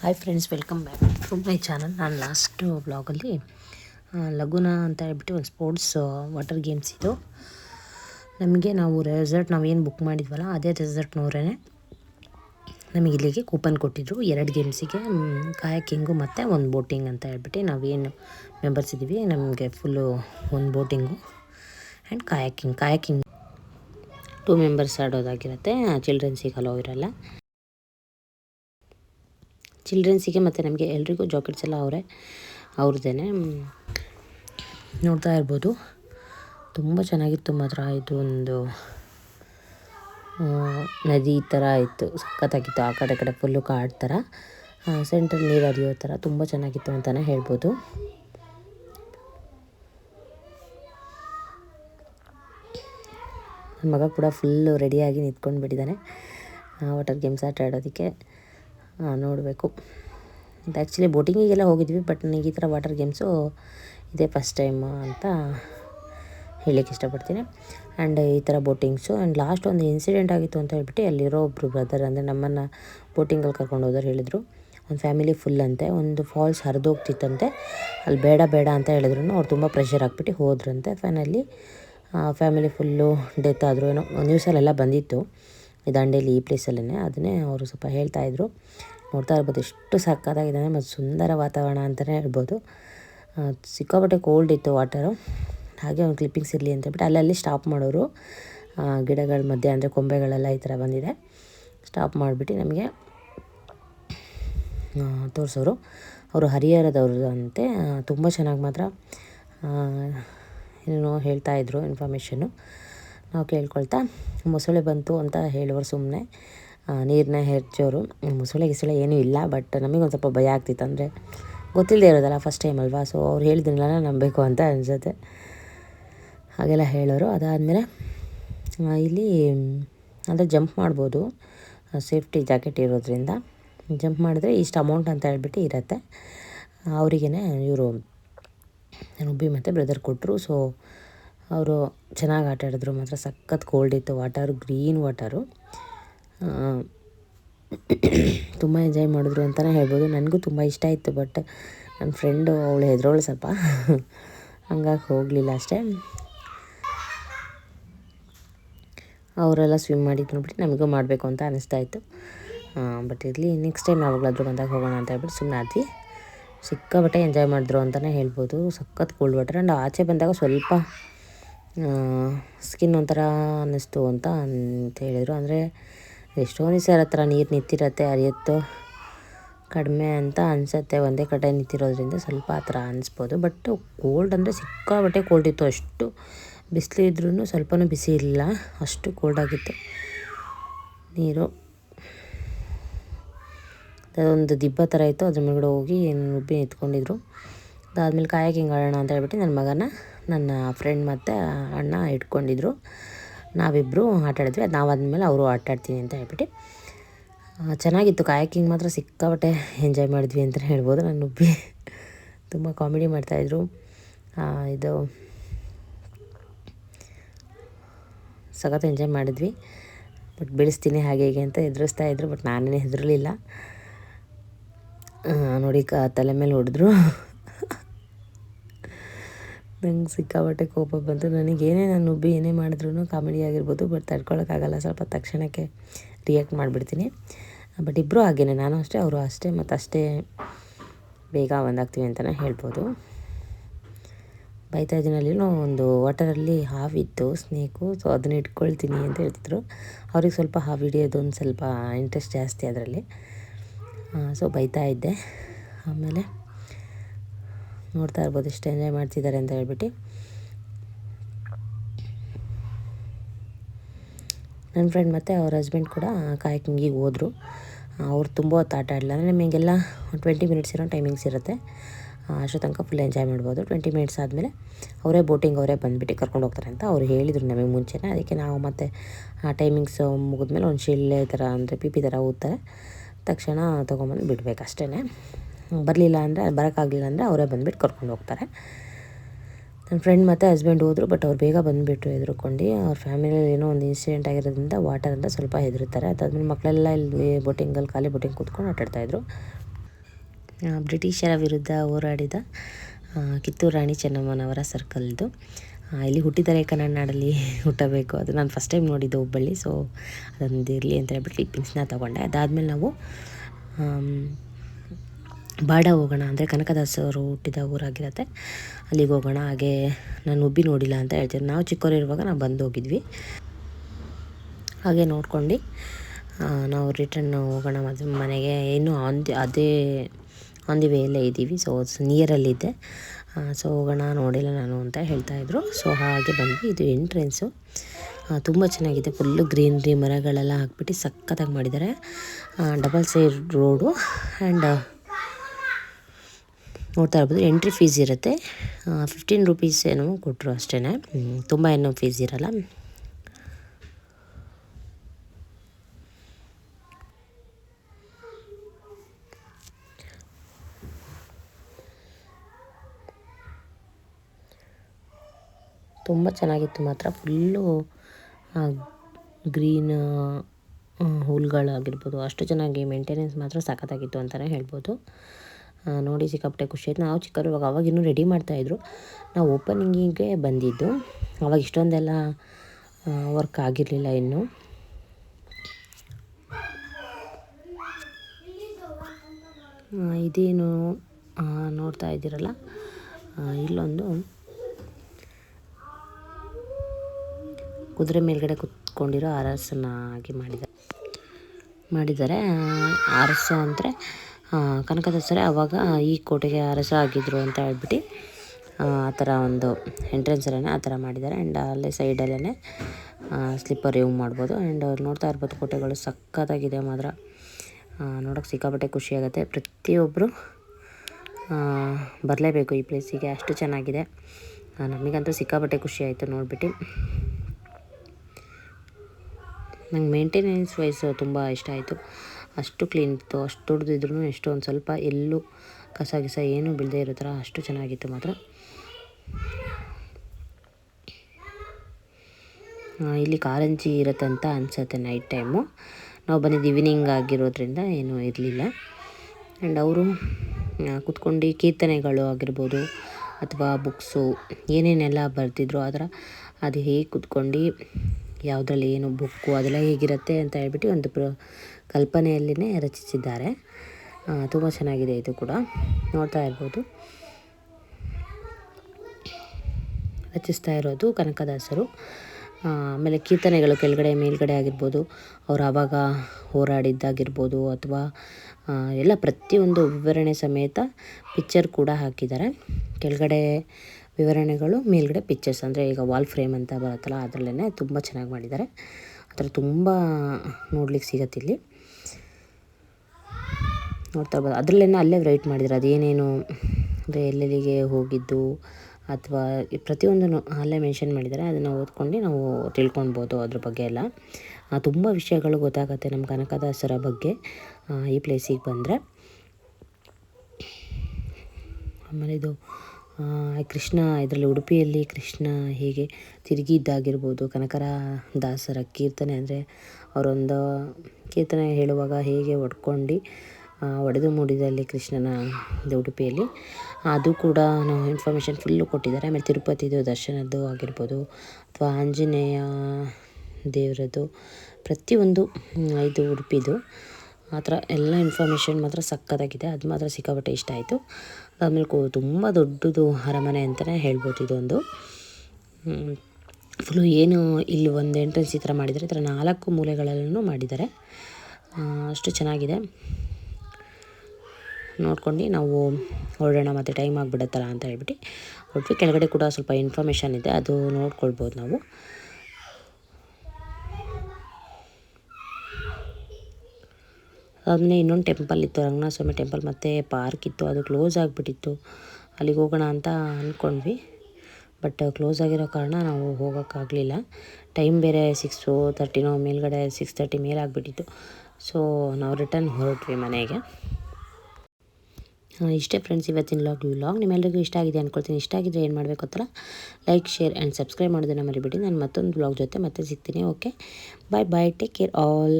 Hi friends welcome back to my channel ನಾನು last ಬ್ಲಾಗಲ್ಲಿ Laguna ಅಂತ ಹೇಳ್ಬಿಟ್ಟು ಒಂದು ಸ್ಪೋರ್ಟ್ಸ್ ವಾಟರ್ ಗೇಮ್ಸ್ ಇದು ನಮಗೆ ನಾವು ರೆಸಾರ್ಟ್ ನಾವೇನು ಬುಕ್ ಮಾಡಿದ್ವಲ್ಲ, ಅದೇ ರೆಸಾರ್ಟ್ನವ್ರೇ ನಮಗೆ ಇಲ್ಲಿಗೆ ಕೂಪನ್ ಕೊಟ್ಟಿದ್ರು. ಎರಡು ಗೇಮ್ಸಿಗೆ ಕಾಯಕಿಂಗು ಮತ್ತು ಒಂದು ಬೋಟಿಂಗ್ ಅಂತ ಹೇಳ್ಬಿಟ್ಟು ನಾವೇನು ಮೆಂಬರ್ಸ್ ಇದ್ದೀವಿ ನಮಗೆ ಫುಲ್ಲು ಒಂದು boating and kayaking kayaking two members ಆಡೋದಾಗಿರುತ್ತೆ ಚಿಲ್ಡ್ರನ್ಸಿಗೆ ಅಲೋ ಇರಲ್ಲ. ಚಿಲ್ಡ್ರನ್ಸಿಗೆ ಮತ್ತು ನಮಗೆ ಎಲ್ರಿಗೂ ಜಾಕೆಟ್ಸ್ ಎಲ್ಲ ಅವರೇ ಅವ್ರದ್ದೇ ನೋಡ್ತಾ ಇರ್ಬೋದು. ತುಂಬ ಚೆನ್ನಾಗಿತ್ತು ಮಾತ್ರ. ಇದು ಒಂದು ನದಿ ಥರ ಇತ್ತು ಸಖತ್ತಾಗಿತ್ತು. ಆ ಕಡೆ ಕಡೆ ಫುಲ್ಲು ಕಾಡು ಥರ ಸೆಂಟ್ರಲ್ ನೀರು ಹರಿಯೋ ಥರ ತುಂಬ ಚೆನ್ನಾಗಿತ್ತು ಅಂತಲೇ ಹೇಳ್ಬೋದು. ನನ್ನ ಮಗ ಕೂಡ ಫುಲ್ಲು ರೆಡಿಯಾಗಿ ನಿಂತ್ಕೊಂಡು ಬಿಟ್ಟಿದ್ದಾನೆ. ವಾಟರ್ ಗೇಮ್ಸ್ ಆಟ ಆಡೋದಕ್ಕೆ. ನೋಡಬೇಕು. ಆ್ಯಕ್ಚುಲಿ ಬೋಟಿಂಗಿಗೆಲ್ಲ ಹೋಗಿದ್ವಿ ಬಟ್ ನನಗೆ ಈ ಥರ ವಾಟರ್ ಗೇಮ್ಸು ಇದೇ ಫಸ್ಟ್ ಟೈಮ್ ಅಂತ ಹೇಳಲಿಕ್ಕೆ ಇಷ್ಟಪಡ್ತೀನಿ. ಆ್ಯಂಡ್ ಈ ಥರ ಬೋಟಿಂಗ್ಸು ಆ್ಯಂಡ್ ಲಾಸ್ಟ್ ಒಂದು ಇನ್ಸಿಡೆಂಟ್ ಆಗಿತ್ತು ಅಂತ ಹೇಳ್ಬಿಟ್ಟು ಅಲ್ಲಿರೋ ಒಬ್ಬರು ಬ್ರದರ್ ಅಂದರೆ ನಮ್ಮನ್ನು ಬೋಟಿಂಗಲ್ಲಿ ಕರ್ಕೊಂಡು ಹೋದವ್ರು ಹೇಳಿದರು. ಒಂದು ಫ್ಯಾಮಿಲಿ ಫುಲ್ ಅಂತೆ, ಒಂದು ಫಾಲ್ಸ್ ಹರಿದೋಗ್ತಿತ್ತಂತೆ. ಅಲ್ಲಿ ಬೇಡ ಬೇಡ ಅಂತ ಹೇಳಿದ್ರು ಅವ್ರು ತುಂಬ ಪ್ರೆಷರ್ ಹಾಕ್ಬಿಟ್ಟು ಹೋದ್ರಂತೆ. ಫೈನಲಿ ಫ್ಯಾಮಿಲಿ ಫುಲ್ಲು ಡೆತ್ ಆದರೂ ಏನೋ ನ್ಯೂಸಲ್ಲೆಲ್ಲ ಬಂದಿತ್ತು. ದಂಡೇಲಿ ಈ ಪ್ಲೇಸಲ್ಲೇ ಅದನ್ನೇ ಅವರು ಸ್ವಲ್ಪ ಹೇಳ್ತಾಯಿದ್ರು ನೋಡ್ತಾ ಇರ್ಬೋದು ಎಷ್ಟು ಸಕ್ಕತ್ತಾಗಿದೆ ಅಂದರೆ ಮತ್ತು ಸುಂದರ ವಾತಾವರಣ ಅಂತಲೇ ಹೇಳ್ಬೋದು. ಸಿಕ್ಕಾಪಟ್ಟೆ ಕೋಲ್ಡ್ ಇತ್ತು ವಾಟರು ಹಾಗೆ ಒಂದು ಕ್ಲಿಪ್ಪಿಂಗ್ಸ್ ಇರಲಿ ಅಂತ ಹೇಳ್ಬಿಟ್ಟು ಅಲ್ಲಲ್ಲಿ ಸ್ಟಾಪ್ ಮಾಡೋರು. ಗಿಡಗಳ ಮಧ್ಯೆ ಅಂದರೆ ಕೊಂಬೆಗಳೆಲ್ಲ ಈ ಥರ ಬಂದಿದೆ. ಸ್ಟಾಪ್ ಮಾಡಿಬಿಟ್ಟು ನಮಗೆ ತೋರಿಸೋರು. ಅವರು ಹರಿಹರದವ್ರದ್ದು ಅಂತೆ. ತುಂಬ ಚೆನ್ನಾಗಿ ಮಾತ್ರ ಏನೋ ಹೇಳ್ತಾಯಿದ್ರು ಇನ್ಫಾರ್ಮೇಷನ್ನು ನಾವು ಕೇಳ್ಕೊಳ್ತಾ, ಮೊಸಳೆ ಬಂತು ಅಂತ ಹೇಳೋರು ಸುಮ್ಮನೆ ನೀರನ್ನ ಹೆಚ್ಚೋರು ಮೊಸಳೆ ಗಿಸಳೆ ಏನೂ ಇಲ್ಲ, ಬಟ್ ನಮಗೊಂದು ಸ್ವಲ್ಪ ಭಯ ಆಗ್ತಿತ್ತು. ಅಂದರೆ ಗೊತ್ತಿಲ್ಲದೆ ಇರೋದಲ್ಲ ಫಸ್ಟ್ ಟೈಮ್ ಅಲ್ವಾ? ಸೊ ಅವ್ರು ಹೇಳಿದ್ರಲ್ಲ ನಂಬಬೇಕು ಅಂತ ಅನಿಸುತ್ತೆ. ಹಾಗೆಲ್ಲ ಹೇಳೋರು. ಅದಾದಮೇಲೆ ಇಲ್ಲಿ, ಅಂದರೆ ಜಂಪ್ ಮಾಡ್ಬೋದು. ಸೇಫ್ಟಿ ಜಾಕೆಟ್ ಇರೋದ್ರಿಂದ. ಜಂಪ್ ಮಾಡಿದ್ರೆ ಇಷ್ಟು ಅಮೌಂಟ್ ಅಂತ ಹೇಳ್ಬಿಟ್ಟು ಇರತ್ತೆ. ಅವರಿಗೇ ಇವರು ರುಬ್ಬಿ ಮತ್ತು ಬ್ರದರ್ ಕೊಟ್ಟರು ಸೊ ಅವರು ಚೆನ್ನಾಗಿ ಆಟ ಆಡಿದ್ರು, ಮಾತ್ರ ಸಖತ್ ಕೋಲ್ಡ್ ಇತ್ತು ವಾಟರು ಗ್ರೀನ್ ವಾಟರು ತುಂಬ ಎಂಜಾಯ್ ಮಾಡಿದ್ರು ಅಂತಲೇ ಹೇಳ್ಬೋದು. ನನಗೂ ತುಂಬ ಇಷ್ಟ ಇತ್ತು ಬಟ್ ನನ್ನ ಫ್ರೆಂಡು ಅವಳು ಹೆದ್ರೋಳು ಸ್ವಲ್ಪ. ಹಂಗಾಗಿ ಹೋಗಲಿಲ್ಲ ಅಷ್ಟೇ. ಅವರೆಲ್ಲ ಸ್ವಿಮ್ ಮಾಡಿದ್ದು ನೋಡ್ಬಿಟ್ಟು ನಮಗೂ ಮಾಡಬೇಕು ಅಂತ ಅನಿಸ್ತಾ ಇತ್ತು. ಬಟ್ ಇರಲಿ ನೆಕ್ಸ್ಟ್ ಟೈಮ್ ಯಾವಾಗಲಾದ್ರೂ ಬಂದಾಗ ಹೋಗೋಣ ಅಂತ ಹೇಳ್ಬಿಟ್ಟು ಸುಮ್ಮನೆ ಆದ್ವಿ. ಸಿಕ್ಕಾಬಟ್ಟೆ ಎಂಜಾಯ್ ಮಾಡಿದ್ರು ಅಂತಲೇ ಹೇಳ್ಬೋದು. ಸಖತ್ ಕೋಲ್ಡ್ ವಾಟರ್ ಆ್ಯಂಡ್ ಆಚೆ ಬಂದಾಗ ಸ್ವಲ್ಪ ಸ್ಕಿನ್ ಒಂಥರ ಅನ್ನಿಸ್ತು ಅಂತ ಅಂತ ಹೇಳಿದರು. ಅಂದರೆ ಎಷ್ಟೋ ದಿವಸ ಹತ್ರ ನೀರು ನಿಂತಿರತ್ತೆ ಅರಿಯುತ್ತೋ ಕಡಿಮೆ ಅಂತ ಅನಿಸತ್ತೆ. ಒಂದೇ ಕಡೆ ನಿಂತಿರೋದ್ರಿಂದ ಸ್ವಲ್ಪ ಆ ಥರ ಅನಿಸ್ಬೋದು. ಬಟ್ ಕೋಲ್ಡ್ ಅಂದರೆ ಸಿಕ್ಕಾಬಟ್ಟೆ ಕೋಲ್ಡ್ ಇತ್ತು. ಅಷ್ಟು ಬಿಸಿಲು ಇದ್ರೂ ಸ್ವಲ್ಪನೂ ಬಿಸಿ ಇಲ್ಲ. ಅಷ್ಟು ಕೋಲ್ಡ್ ಆಗಿತ್ತು. ನೀರು. ಅದೊಂದು ದಿಬ್ಬ ಥರ ಇತ್ತು. ಅದ್ರ ಮೇಲ್ಗಡೆ ಹೋಗಿ ಏನು ಉಬ್ಬಿ ನಿಂತ್ಕೊಂಡಿದ್ರು ಅದಾದಮೇಲೆ ಕಾಯಕ್ಕೆ ಹಿಂಗೆ ಆಡೋಣ ಅಂತ ಹೇಳ್ಬಿಟ್ಟು ನನ್ನ ಮಗನ ನನ್ನ ಫ್ರೆಂಡ್ ಮತ್ತು ಅಣ್ಣ ಇಟ್ಕೊಂಡಿದ್ರು. ನಾವಿಬ್ಬರು ಆಟಾಡಿದ್ವಿ ಅದು ನಾವು ಆದಮೇಲೆ ಅವರು ಆಟ ಆಡ್ತೀನಿ ಅಂತ ಹೇಳ್ಬಿಟ್ಟು. ಚೆನ್ನಾಗಿತ್ತು. ಕಾಯಕಿಂಗ್ ಮಾತ್ರ ಸಿಕ್ಕಾಬಟ್ಟೆ ಎಂಜಾಯ್ ಮಾಡಿದ್ವಿ ಅಂತಲೇ ಹೇಳ್ಬೋದು. ನಾನು ಉಬ್ಬಿ ತುಂಬ ಕಾಮಿಡಿ ಮಾಡ್ತಾಯಿದ್ರು ಇದು ಸಖತ್ ಎಂಜಾಯ್ ಮಾಡಿದ್ವಿ. ಬಟ್ ಬೆಳೆಸ್ತೀನಿ ಹಾಗೆ ಹೀಗೆ ಅಂತ ಎದುರಿಸ್ತಾ ಇದ್ರು. ಬಟ್ ನಾನೇನು ಹೆದರಲಿಲ್ಲ. ನೋಡಿ ಕ, ತಲೆ ಮೇಲೆ ಹೊಡೆದ್ರು. ನಂಗೆ ಸಿಕ್ಕಾಪಟ್ಟೆ ಕೋಪ ಬಂತು. ನನಗೆ ಏನೇ ನಾನು ಉಬ್ಬಿ ಏನೇ ಮಾಡಿದ್ರು ಕಾಮಿಡಿ ಆಗಿರ್ಬೋದು ಬಟ್ ತಡ್ಕೊಳಕ್ಕಾಗಲ್ಲ ಸ್ವಲ್ಪ ತಕ್ಷಣಕ್ಕೆ ರಿಯಾಕ್ಟ್ ಮಾಡಿಬಿಡ್ತೀನಿ. ಬಟ್ ಇಬ್ಬರೂ ಹಾಗೇನೆ, ನಾನು ಅಷ್ಟೇ, ಅವರು ಅಷ್ಟೇ ಮತ್ತು ಅಷ್ಟೇ ಬೇಗ ಒಂದಾಗ್ತೀವಿ ಅಂತಲೇ ಹೇಳ್ಬೋದು. ಬೈತಾ ಇದ್ದೀನಲ್ಲಿನೂ ಒಂದು ವಾಟರಲ್ಲಿ ಹಾವಿತ್ತು, ಸ್ನೇಕು ಸೊ ಅದನ್ನ ಇಟ್ಕೊಳ್ತೀನಿ ಅಂತ ಹೇಳ್ತಿದ್ರು. ಅವ್ರಿಗೆ ಸ್ವಲ್ಪ ಹಾವು ಹಿಡಿಯೋದು ಒಂದು ಸ್ವಲ್ಪ ಇಂಟ್ರೆಸ್ಟ್ ಜಾಸ್ತಿ ಅದರಲ್ಲಿ. ಸೊ ಬೈತಾ ಇದ್ದೆ. ಆಮೇಲೆ ನೋಡ್ತಾ ಇರ್ಬೋದು ಎಷ್ಟು ಎಂಜಾಯ್ ಮಾಡ್ತಿದ್ದಾರೆ ಅಂತ ಹೇಳ್ಬಿಟ್ಟು. ನನ್ನ ಫ್ರೆಂಡ್ ಮತ್ತು ಅವ್ರ ಹಸ್ಬೆಂಡ್ ಕೂಡ ಕಾಯಕಿಂಗಿಗೆ ಹೋದರು. ಅವ್ರು ತುಂಬ ಹೊತ್ತು ಆಟ ಆಡಲಿಲ್ಲ. ಅಂದರೆ ನಿಮಗೆಲ್ಲ ಟ್ವೆಂಟಿ ಮಿನಿಟ್ಸ್ ಇರೋ ಟೈಮಿಂಗ್ಸ್ ಇರುತ್ತೆ. ಅಷ್ಟು ತನಕ ಫುಲ್ ಎಂಜಾಯ್ ಮಾಡ್ಬೋದು. ಟ್ವೆಂಟಿ ಮಿನಿಟ್ಸ್ ಆದಮೇಲೆ ಅವರೇ ಬೋಟಿಂಗ್ ಅವರೇ ಬಂದುಬಿಟ್ಟು ಕರ್ಕೊಂಡು ಹೋಗ್ತಾರೆ ಅಂತ ಅವ್ರು ಹೇಳಿದರು ನಮಗೆ ಮುಂಚೆನೇ. ಅದಕ್ಕೆ ನಾವು ಮತ್ತೆ ಆ ಟೈಮಿಂಗ್ಸ್ ಮುಗಿದ್ಮೇಲೆ ಒಂದು ಶಿಳ್ಳೆ ಥರ ಅಂದರೆ ಪಿಪಿ ಥರ ಊದ್ತಾರೆ. ತಕ್ಷಣ ತೊಗೊಂಬಂದು ಬಿಡಬೇಕು ಅಷ್ಟೇ ಬರಲಿಲ್ಲ ಅಂದರೆ ಬರೋಕ್ಕಾಗಲಿಲ್ಲ ಅಂದರೆ ಅವರೇ ಬಂದುಬಿಟ್ಟು ಕರ್ಕೊಂಡು ಹೋಗ್ತಾರೆ. ನನ್ನ ಫ್ರೆಂಡ್ ಮತ್ತು ಹಸ್ಬೆಂಡ್ ಹೋದರು ಬಟ್ ಅವ್ರು ಬೇಗ ಬಂದುಬಿಟ್ಟು ಹೆದರ್ಕೊಂಡು. ಅವ್ರ ಫ್ಯಾಮಿಲಿಯಲ್ಲಿ ಏನೋ ಒಂದು ಇನ್ಸಿಡೆಂಟ್ ಆಗಿರೋದ್ರಿಂದ ವಾಟರ್ ಅಂತ ಸ್ವಲ್ಪ ಹೆದರ್ತಾರೆ ಅದಾದ್ಮೇಲೆ ಮಕ್ಕಳೆಲ್ಲ ಇಲ್ಲಿ ಬೋಟಿಂಗಲ್ಲಿ ಖಾಲಿ ಬೋಟಿಂಗ್ ಕೂತ್ಕೊಂಡು ಆಟಾಡ್ತಾಯಿದ್ರು ಬ್ರಿಟಿಷರ ವಿರುದ್ಧ ಹೋರಾಡಿದ ಕಿತ್ತೂರು ರಾಣಿ ಚೆನ್ನಮ್ಮನವರ ಸರ್ಕಲ್ದು ಇಲ್ಲಿ ಹುಟ್ಟಿದರೆ ಕನ್ನಡ ನಾಡಲ್ಲಿ ಹುಟ್ಟಬೇಕು. ಅದು ನಾನು ಫಸ್ಟ್ ಟೈಮ್ ನೋಡಿದ್ದು ಹುಬ್ಬಳ್ಳಿ ಸೊ ಅದೊಂದು ಇರಲಿ ಅಂತ ಹೇಳ್ಬಿಟ್ಟು ಕ್ಲಿಪ್ಪಿಂಗ್ಸ್ನ ತೊಗೊಂಡೆ. ಅದಾದಮೇಲೆ ನಾವು ಬಾಡ ಹೋಗೋಣ ಅಂದರೆ ಕನಕದಾಸರು ಹುಟ್ಟಿದ ಊರಾಗಿರುತ್ತೆ. ಅಲ್ಲಿಗೆ ಹೋಗೋಣ. ಹಾಗೆ ನಾನು ಉಬ್ಬಿ ನೋಡಿಲ್ಲ ಅಂತ ಹೇಳ್ತೀನಿ ನಾವು ಚಿಕ್ಕವರಿರುವಾಗ ನಾವು ಬಂದು ಹೋಗಿದ್ವಿ. ಹಾಗೆ ನೋಡ್ಕೊಂಡು ನಾವು ರಿಟರ್ನ್ ಹೋಗೋಣ ಮತ್ತು ಮನೆಗೆ. ಏನು ಆನ್ ದಿ ಅದೇ ಆನ್ ದಿ ಇದ್ದೀವಿ. ಸೊ ನಿಯರಲ್ಲಿದ್ದೆ ಸೊ ಹೋಗೋಣ, ನೋಡಿಲ್ಲ ನಾನು ಅಂತ ಹೇಳ್ತಾಯಿದ್ರು ಸೊ ಹಾಗೆ ಬಂದ್ವಿ. ಇದು ಎಂಟ್ರೆನ್ಸು ತುಂಬ ಚೆನ್ನಾಗಿದೆ. ಫುಲ್ಲು ಗ್ರೀನ್ರಿ ಮರಗಳೆಲ್ಲ ಹಾಕ್ಬಿಟ್ಟು ಸಖತ್ತಾಗಿ ಮಾಡಿದ್ದಾರೆ. ಡಬಲ್ ಸೈಡ್ ರೋಡು ಆ್ಯಂಡ್ ನೋಡ್ತಾ ಇರ್ಬೋದು. ಎಂಟ್ರಿ ಫೀಸ್ ಇರುತ್ತೆ. ಫಿಫ್ಟೀನ್ ರುಪೀಸ್ ಏನೋ ಕೊಟ್ಟರು ಅಷ್ಟೇ ತುಂಬ ಏನೋ ಫೀಸ್ ಇರಲ್ಲ. ತುಂಬ ಚೆನ್ನಾಗಿತ್ತು ಮಾತ್ರ. ಫುಲ್ಲು ಗ್ರೀನ್ ಹುಲ್ಗಳಾಗಿರ್ಬೋದು. ಅಷ್ಟು ಚೆನ್ನಾಗಿ ಮೇಂಟೆನೆನ್ಸ್ ಮಾತ್ರ ಸಖತ್ತಾಗಿತ್ತು ಅಂತಲೇ ಹೇಳ್ಬೋದು. ನೋಡಿ ಸಿಕ್ಕಾಪಟ್ಟೆ ಖುಷಿ ಆಯಿತು. ನಾವು ಚಿಕ್ಕವರು ಇವಾಗ ಅವಾಗ ಇನ್ನೂ ರೆಡಿ ಮಾಡ್ತಾಯಿದ್ರು ನಾವು ಓಪನಿಂಗಿಗೆ ಬಂದಿದ್ದು. ಅವಾಗ ಇಷ್ಟೊಂದೆಲ್ಲ ವರ್ಕ್ ಆಗಿರಲಿಲ್ಲ ಇನ್ನೂ. ಇದೇನು ನೋಡ್ತಾ ಇದ್ದೀರಲ್ಲ? ಇಲ್ಲೊಂದು ಕುದುರೆ ಮೇಲ್ಗಡೆ ಕುತ್ಕೊಂಡಿರೋ ಅರಸನಾಗಿ ಮಾಡಿದ್ದಾರೆ. ಮಾಡಿದ್ದಾರೆ ಅರಸ ಅಂದರೆ ಕನಕದಾಸರೇ ಆವಾಗ ಈ ಕೋಟೆಗೆ ಅರಸ ಆಗಿದ್ರು ಅಂತ ಹೇಳ್ಬಿಟ್ಟು, ಆ ಥರ ಒಂದು ಎಂಟ್ರೆನ್ಸಲ್ಲೇ ಆ ಥರ ಮಾಡಿದ್ದಾರೆ. ಆ್ಯಂಡ್ ಅಲ್ಲೇ ಸೈಡಲ್ಲೇ ಸ್ಲಿಪ್ಪರ್ ಯೂವ್ ಮಾಡ್ಬೋದು. ಆ್ಯಂಡ್ ನೋಡ್ತಾ ಇರ್ಬೋದು, ಕೋಟೆಗಳು ಸಖತ್ತಾಗಿದೆ ಮಾತ್ರ. ನೋಡೋಕೆ ಸಿಕ್ಕಾಪಟ್ಟೆ ಖುಷಿಯಾಗುತ್ತೆ ಪ್ರತಿಯೊಬ್ಬರು ಬರಲೇಬೇಕು ಈ ಪ್ಲೇಸಿಗೆ ಅಷ್ಟು ಚೆನ್ನಾಗಿದೆ. ನಮಗಂತೂ ಸಿಕ್ಕಾಪಟ್ಟೆ ಖುಷಿ ಆಯಿತು ನೋಡಿಬಿಟ್ಟು. ನಂಗೆ ಮೇಂಟೆನೆನ್ಸ್ ವೈಸು ತುಂಬ ಇಷ್ಟ ಆಯಿತು. ಅಷ್ಟು ಕ್ಲೀನ್ ಇತ್ತು, ಅಷ್ಟು ದೊಡ್ಡದಿದ್ರು ಎಷ್ಟೋ ಒಂದು ಸ್ವಲ್ಪ ಎಲ್ಲೂ ಕಸ ಗಿಸ ಏನೂ ಬೀಳದೇ ಇರೋ ಥರ ಅಷ್ಟು ಚೆನ್ನಾಗಿತ್ತು ಮಾತ್ರ. ಇಲ್ಲಿ ಕಾರಂಜಿ ಇರತ್ತಂತ ಅನಿಸುತ್ತೆ ನೈಟ್ ಟೈಮು ನಾವು ಬಂದಿದ್ದು ಈವ್ನಿಂಗ್ ಆಗಿರೋದ್ರಿಂದ ಏನೂ ಇರಲಿಲ್ಲ. ಆ್ಯಂಡ್ ಅವರು ಕುತ್ಕೊಂಡು ಕೀರ್ತನೆಗಳು ಆಗಿರ್ಬೋದು ಅಥವಾ ಬುಕ್ಸು ಏನೇನೆಲ್ಲ ಬರ್ತಿದ್ರು ಆ ಥರ ಅದು ಹೇಗೆ ಕುತ್ಕೊಂಡು, ಯಾವುದ್ರಲ್ಲಿ ಏನು ಬುಕ್ಕು ಅದೆಲ್ಲ ಹೇಗಿರುತ್ತೆ ಅಂತ ಹೇಳ್ಬಿಟ್ಟು ಒಂದು ಪ್ರ ಕಲ್ಪನೆಯಲ್ಲಿನೇ ರಚಿಸಿದ್ದಾರೆ. ತುಂಬ ಚೆನ್ನಾಗಿದೆ ಇದು ಕೂಡ. ನೋಡ್ತಾ ಇರ್ಬೋದು. ರಚಿಸ್ತಾ ಇರೋದು ಕನಕದಾಸರು. ಆಮೇಲೆ ಕೀರ್ತನೆಗಳು ಕೆಳಗಡೆ, ಮೇಲ್ಗಡೆ ಆಗಿರ್ಬೋದು, ಅವರು ಆವಾಗ ಹೋರಾಡಿದ್ದಾಗಿರ್ಬೋದು ಅಥವಾ ಎಲ್ಲ ಪ್ರತಿಯೊಂದು ವಿವರಣೆ ಸಮೇತ ಪಿಕ್ಚರ್ ಕೂಡ ಹಾಕಿದ್ದಾರೆ. ಕೆಳಗಡೆ ವಿವರಣೆಗಳು, ಮೇಲ್ಗಡೆ ಪಿಕ್ಚರ್ಸ್ ಅಂದರೆ ಈಗ ವಾಲ್ ಫ್ರೇಮ್ ಅಂತ ಬರುತ್ತಲ್ಲ ಅದರಲ್ಲೇ ತುಂಬ ಚೆನ್ನಾಗಿ ಮಾಡಿದ್ದಾರೆ. ಆ ಥರ ತುಂಬ ನೋಡ್ಲಿಕ್ಕೆ ಸಿಗತ್ತೆ ಇಲ್ಲಿ. ನೋಡ್ತಾ ಇರ್ಬೋದು ಅದರಲ್ಲೇ ಅಲ್ಲೇ ರೈಟ್ ಮಾಡಿದ್ರು. ಅದೇನೇನು ಅಂದರೆ ಎಲ್ಲೆಲ್ಲಿಗೆ ಹೋಗಿದ್ದು, ಅಥವಾ ಪ್ರತಿಯೊಂದನ್ನು ಅಲ್ಲೇ ಮೆನ್ಷನ್ ಮಾಡಿದ್ದಾರೆ. ಅದನ್ನು ಓದ್ಕೊಂಡು ನಾವು ತಿಳ್ಕೊಳ್ಬೋದು ಅದ್ರ ಬಗ್ಗೆ ಎಲ್ಲ. ತುಂಬ ವಿಷಯಗಳು ಗೊತ್ತಾಗುತ್ತೆ ನಮ್ಮ ಕನಕದಾಸರ ಬಗ್ಗೆ ಈ ಪ್ಲೇಸಿಗೆ ಬಂದರೆ. ಆಮೇಲೆ ಇದು ಕೃಷ್ಣ, ಇದರಲ್ಲಿ ಉಡುಪಿಯಲ್ಲಿ ಕೃಷ್ಣ ಹೇಗೆ ತಿರುಗಿದ್ದಾಗಿರ್ಬೋದು ಕನಕರ ದಾಸರ ಕೀರ್ತನೆ ಅಂದರೆ ಅವರೊಂದು ಕೀರ್ತನೆ ಹೇಳುವಾಗ ಹೇಗೆ ಒಡ್ಕೊಂಡು ಒಡೆದು ಮೂಡಿದಲ್ಲಿ ಕೃಷ್ಣನ ಉಡುಪಿಯಲ್ಲಿ. ಅದು ಕೂಡ ನಾವು ಇನ್ಫಾರ್ಮೇಷನ್ ಫುಲ್ಲು ಕೊಟ್ಟಿದ್ದಾರೆ. ಆಮೇಲೆ ತಿರುಪತಿದು ದರ್ಶನದ್ದು ಆಗಿರ್ಬೋದು, ಅಥವಾ ಆಂಜನೇಯ ದೇವರದ್ದು, ಪ್ರತಿಯೊಂದು ಇದು ಉಡುಪಿದು. ಆ ಥರ ಎಲ್ಲ ಇನ್ಫಾರ್ಮೇಷನ್ ಮಾತ್ರ ಸಕ್ಕತ್ತಾಗಿದೆ. ಅದು ಮಾತ್ರ ಸಿಕ್ಕಾಪಟ್ಟೆ ಇಷ್ಟ ಆಯಿತು. ಆಮೇಲೆ ಕೋ, ತುಂಬ ದೊಡ್ಡದು ಅರಮನೆ ಅಂತಲೇ ಹೇಳ್ಬೋದು ಇದೊಂದು. ಫುಲ್ಲು ಏನು ಇಲ್ಲಿ ಒಂದು ಎಂಟ್ರೆನ್ಸ್ ಈ ಥರ ಮಾಡಿದ್ದಾರೆ. ಈ ಥರ ನಾಲ್ಕು ಮೂಲೆಗಳಲ್ಲೂ ಮಾಡಿದ್ದಾರೆ. ಅಷ್ಟು ಚೆನ್ನಾಗಿದೆ. ನೋಡ್ಕೊಂಡು ನಾವು ಹೊರಡೋಣ ಮತ್ತು ಟೈಮ್ ಆಗಿಬಿಡುತ್ತಲ್ಲ ಅಂತ ಹೇಳ್ಬಿಟ್ಟು ಹೊರಟ್ವಿ ಕೆಳಗಡೆ ಕೂಡ ಸ್ವಲ್ಪ ಇನ್ಫಾರ್ಮೇಷನ್ ಇದೆ, ಅದು ನೋಡ್ಕೊಳ್ಬೋದು ನಾವು. ಅದನ್ನೇ ಇನ್ನೊಂದು ಟೆಂಪಲ್ ಇತ್ತು ರಂಗನಾಥ ಸ್ವಾಮಿ ಟೆಂಪಲ್ ಮತ್ತು ಪಾರ್ಕ್ ಇತ್ತು, ಅದು ಕ್ಲೋಸ್ ಆಗಿಬಿಟ್ಟಿತ್ತು. ಅಲ್ಲಿಗೆ ಹೋಗೋಣ ಅಂತ ಅಂದ್ಕೊಂಡ್ವಿ ಬಟ್ ಕ್ಲೋಸ್ ಆಗಿರೋ ಕಾರಣ ನಾವು ಹೋಗೋಕ್ಕಾಗಲಿಲ್ಲ ಟೈಮ್ ಬೇರೆ ಸಿಕ್ಸು ತರ್ಟಿನೋ ಮೇಲ್ಗಡೆ ಸಿಕ್ಸ್ ತರ್ಟಿ ಮೇಲೆ ಆಗಿಬಿಟ್ಟಿತ್ತು. ಸೊ ನಾವು ರಿಟರ್ನ್ ಹೊರಟ್ವಿ ಮನೆಗೆ. ಇಷ್ಟೇ ಫ್ರೆಂಡ್ಸ್ ಇವತ್ತಿನ ಲಾಗ್ ವ್ಲಾಗ್ ನಿಮ್ಮೆಲ್ಲರಿಗೂ ಇಷ್ಟ ಆಗಿದೆ ಅಂದ್ಕೊಳ್ತೀನಿ ಇಷ್ಟ ಆಗಿದ್ರೆ ಏನು ಮಾಡಬೇಕು ಗೊತ್ತಲ್ಲ? ಲೈಕ್ ಶೇರ್ ಆ್ಯಂಡ್ ಸಬ್ಸ್ಕ್ರೈಬ್ ಮಾಡೋದನ್ನು ಮರಿಬೇಡಿ. ನಾನು ಮತ್ತೊಂದು ಬ್ಲಾಗ್ ಜೊತೆ ಮತ್ತೆ ಸಿಗ್ತೀನಿ okay bye bye take care all